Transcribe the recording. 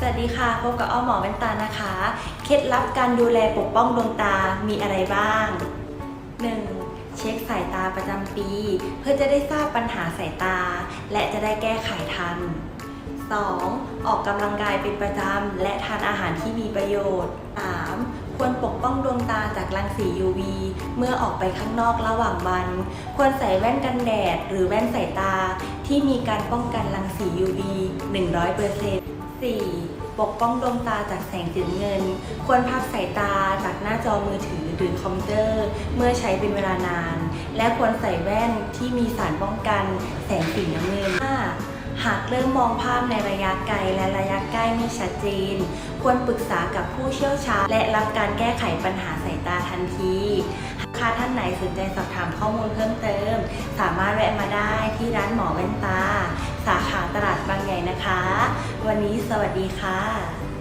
สวัสดีค่ะพบกับอ้อหมอแว่นตานะคะ เคล็ดลับการดูแลปกป้องดวงตามีอะไรบ้าง 1. เช็คสายตาประจำปี เพื่อจะได้ทราบปัญหาสายตา และจะได้แก้ไขทัน 2. ออกกำลังกายเป็นประจำ และทานอาหารที่มีประโยชน์ 3. ควรปกป้องดวงตาจากรังสี UV เมื่อออกไปข้างนอกระหว่างวัน ควรใส่แว่นกันแดด หรือแว่นสายตา ที่มีการป้องกันรังสี UV 100% 4. ปกป้องดวงตาจากแสงสีเงิน ควรพักสายตาจากหน้าจอมือถือหรือคอมพิวเตอร์ เมื่อใช้เป็นเวลานาน และควรใส่แว่นที่มีสารป้องกันแสงสีน้ำเงิน 5. หากเริ่มมองภาพในระยะไกลและระยะใกล้ไม่ชัดเจน ควรปรึกษากับผู้เชี่ยวชาญ และรับการแก้ไขปัญหาสายตาทันที หากท่านไหนสนใจสอบถามข้อมูลเพิ่มเติม สามารถแวะมาได้ ที่ร้านหมอแว่นตา สาขาตลาดบางใหญ่นะคะ วันนี้สวัสดีค่ะ